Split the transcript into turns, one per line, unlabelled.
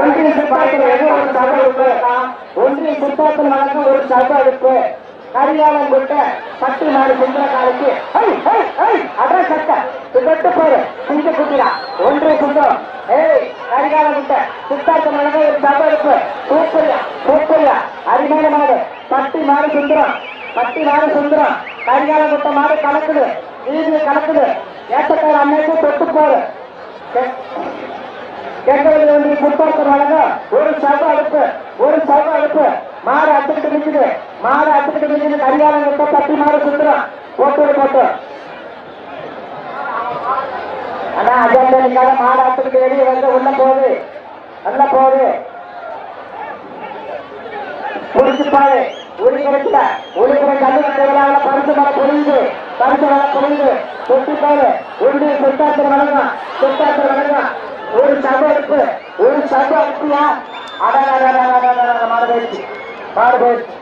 ஒன்றிய சித்தாத்தில் எது ஒரு சபை இருக்கு ஒன்றிய சிப்பாய்கள் வழக்கம் ஒரு சபை இருக்கு. கரிகாலம் கொட்ட பத்து நாலு சுந்தர காலைக்கு அதான் சட்ட சுட்டு போரு சிங்க குட்டிரா ஒன்று சுந்தரம் ஏய் கரிகாலம் கொண்ட சித்தார்த்தம் வழக்கம் ஒரு சபை இருப்பு சூப்பரியா சூப்பரியா அருமையான மாடு பத்து நாலு சுந்தரம் பத்து நாலு சுந்தரம். கரிகாலம் கொட்ட மாடு கலக்குது வீதியை கலக்குது ஏற்றக்கார அன்னைக்கு தொட்டு போரு எங்களுக்கு வந்து முற்போக்கம் வழங்க ஒரு சவ அழுப்பு ஒரு சவ அழுப்பு மாடு அத்துக்கிட்டு நிற்குது மாடு அத்துக்கிட்டு நிற்குது கரிகாலம் கிட்ட பத்தி மாடு சுத்துறோம் போட்டு போட்டு. ஆனா அஜெண்டா நிக்காத மாடு அத்துக்கிட்டு வெளியே வந்து உள்ள போகுது. நல்ல போகுது. புடிச்சு பாரு. உரி கிடைக்கல உரிக்கிற கல்லு தேவையான பரிசு மலை பொழியுது பரிசு மலை பொழியுது தொட்டி பாரு. உருடைய சொத்தாத்திர வழங்கும் சொத்தாத்திர வழங்கும் ஒரு சபை ஒரு சபை அடுப்பியா அட மாடு போயிடுச்சு மாடு போயிடுச்சு